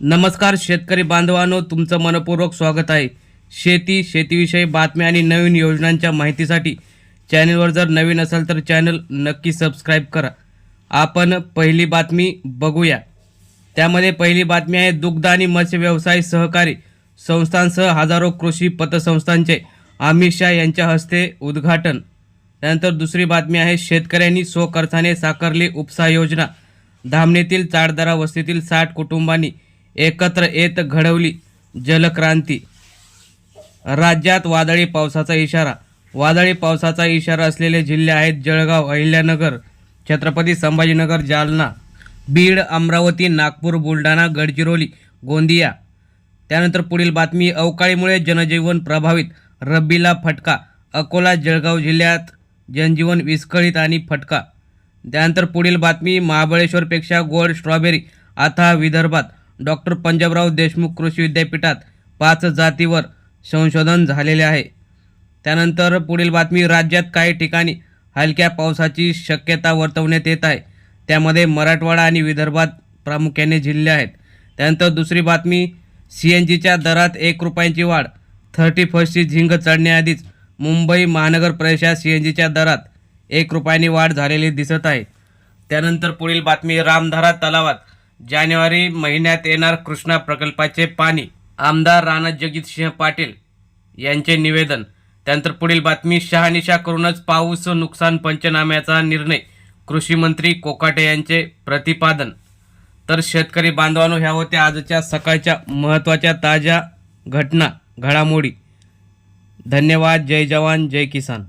नमस्कार शेतकरी बांधवांनो तुमचं मनपूर्वक स्वागत आहे. शेती शेतीविषयी बातम्या आणि नवीन योजनांच्या माहितीसाठी चॅनलवर जर नवीन असाल तर चॅनल नक्की सबस्क्राईब करा. आपण पहिली बातमी बघूया. त्यामध्ये पहिली बातमी आहे दुग्ध आणि मत्स्य व्यवसाय सहकारी संस्थांसह हजारो कृषी पतसंस्थांचे अमित शाह यांच्या हस्ते उद्घाटन. त्यानंतर दुसरी बातमी आहे शेतकऱ्यांनी स्वखर्चाने साकारली उपसा योजना. धामणीतील चाडदरा वस्तीतील साठ कुटुंबांनी एकत्र येत घडवली जलक्रांती. राज्यात वादळी पावसाचा इशारा. वादळी पावसाचा इशारा असलेले जिल्हे आहेत जळगाव अहिल्यानगर छत्रपती संभाजीनगर जालना बीड अमरावती नागपूर बुलढाणा गडचिरोली गोंदिया. त्यानंतर पुढील बातमी अवकाळीमुळे जनजीवन प्रभावित रब्बीला फटका अकोला जळगाव जिल्ह्यात जनजीवन विस्कळीत आणि फटका. त्यानंतर पुढील बातमी महाबळेश्वरपेक्षा गोल्ड स्ट्रॉबेरी आता विदर्भात. डॉक्टर पंजाबराव देशमुख कृषी विद्यापीठात पाच जातीवर संशोधन झालेले आहे. त्यानंतर पुढील बातमी राज्यात काही ठिकाणी हलक्या पावसाची शक्यता वर्तवण्यात येत आहे. त्यामध्ये मराठवाडा आणि विदर्भात प्रामुख्याने जिल्हे आहेत. त्यानंतर दुसरी बातमी सी एन जीच्या दरात एक रुपयांची वाढ थर्टी फर्स्टची झिंग चढण्याआधीच मुंबई महानगर प्रदेशात सी एन जीच्या दरात एक रुपयांनी वाढ झालेली दिसत आहे. त्यानंतर पुढील बातमी रामधारा तलावात जानेवारी महिन्यात येणार कृष्णा प्रकल्पाचे पाणी आमदार राणा जगजितसिंह पाटील यांचे निवेदन. त्यानंतर पुढील बातमी शहानिशा करूनच पाऊस नुकसान पंचनाम्याचा निर्णय कृषी मंत्री कोकाटे यांचे प्रतिपादन. तर शेतकरी बांधवांनो ह्या होत्या आजच्या सकाळच्या महत्त्वाच्या ताज्या घटना घडामोडी. धन्यवाद जय जवान जय किसान.